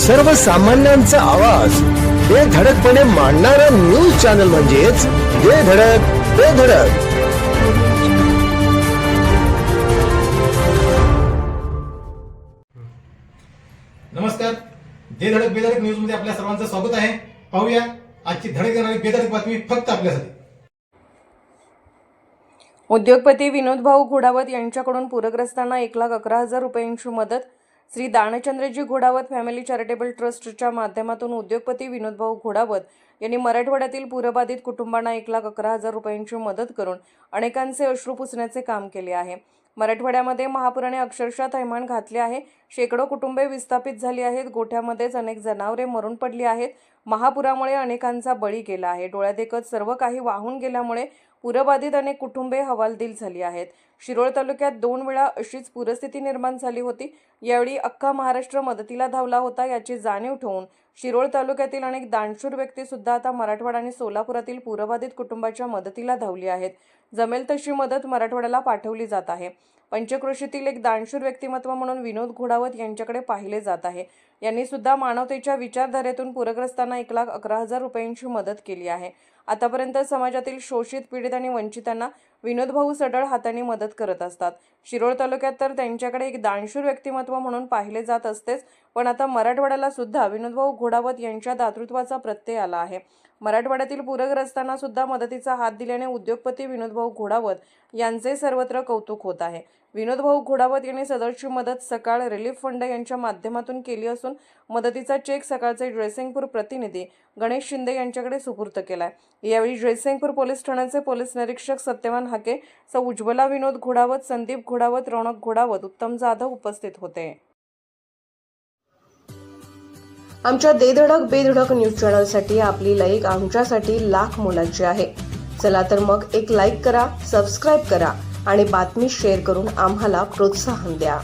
सर्वसामान्यांचा आवाज. हे धडकपणे मांडणारा न्यूज चॅनल म्हणजेच हे धडक ते धडक. नमस्कार. जे धडक बेधडक न्यूजमध्ये आपल्या सर्वांचं स्वागत आहे. पाहूया आजची धडक देणारी बेधडक बातमी फक्त आपल्यासाठी. उद्योगपती विनोद भाऊ घोडावत यांच्याकडून पूरग्रस्तांना एक लाख अकरा हजार रुपयांची मदत श्री दानचंद्रजी घोडावत फॅमिली चॅरिटेबल ट्रस्टच्या माध्यमातून उद्योगपती विनोदभाऊ घोडावत यांनी मराठवाड्यातील पूरबाधित कुटुंबांना एक लाख अकरा हजार रुपयांची मदत करून अनेकांचे अश्रू पुसण्याचे काम केले आहे. मराठवाड्यामध्ये महापुराने अक्षरशः थैमान घातले आहे. शेकडो कुटुंबे विस्थापित झाली आहेत. गोठ्यामध्येच अनेक जनावरे मरून पडली आहेत. महापुरामुळे अनेकांचा बळी गेला आहे. डोळ्यादेखत सर्व काही वाहून गेल्यामुळे पूरबाधित अनेक कुटुंबे हवालदिल झाली आहेत. शिरोळ तालुक्यात दोन वेळा अशीच पूरस्थिती निर्माण झाली होती. यावेळी अख्खा महाराष्ट्र मदतीला धावला होता याची जाणीव ठेवून शिरोळ तालुक्यातील अनेक दानशूर व्यक्ती सुद्धा आता मराठवाडा आणि सोलापुरातील पूरबाधित कुटुंबाच्या मदतीला धावली आहेत. जमेल तशी मदत मराठवाड्याला पाठवली जात आहे. पंचक्रोशीतील एक दानशूर व्यक्तिमत्व म्हणून विनोद घोडावत यांच्याकडे पाहिले जात आहे. यांनी सुद्धा मानवतेच्या विचारधारेतून पूरग्रस्तांना एक लाख अकरा हजार रुपयांची मदत केली आहे. आतापर्यंत समाजातील शोषित पीडित आणि वंचितांना विनोदभाऊ सडळ हाताने मदत करत असतात. शिरोळ तालुक्यात तर त्यांच्याकडे एक दानशूर व्यक्तिमत्व म्हणून पाहिले जात असतेच पण आता मराठवाड्याला सुद्धा विनोदभाऊ घोडावत यांच्या दातृत्वाचा प्रत्यय आला आहे. मराठवाड्यातील पूरग्रस्तांना सुद्धा मदतीचा हात दिल्याने उद्योगपती विनोदभाऊ घोडावत यांचे सर्वत्र कौतुक होत आहे. विनोदभाऊ घोडावत यांनी सदरची मदत सकाळ रिलीफ फंड यांच्या माध्यमातून केली असून मदतीचा चेक सकाळचे ड्रेसिंगपूर प्रतिनिधी गणेश शिंदे यांच्याकडे सुपूर्त केलाय. यावेळी ड्रेसिंगपूर पोलीस ठाण्याचे पोलीस निरीक्षक सत्यवान हाके सौ उज्ज्वला विनोद घोडावत संदीप घोडावत रौनक घोडावत उत्तम जाधव उपस्थित होते. आमच्या देधडक बेधडक न्यूज चॅनलसाठी आपली लाईक आमच्यासाठी लाख मोलाची आहे. चला तर मग एक लाईक करा सबस्क्राईब करा आणि बातमी शेअर करून आम्हाला प्रोत्साहन द्या.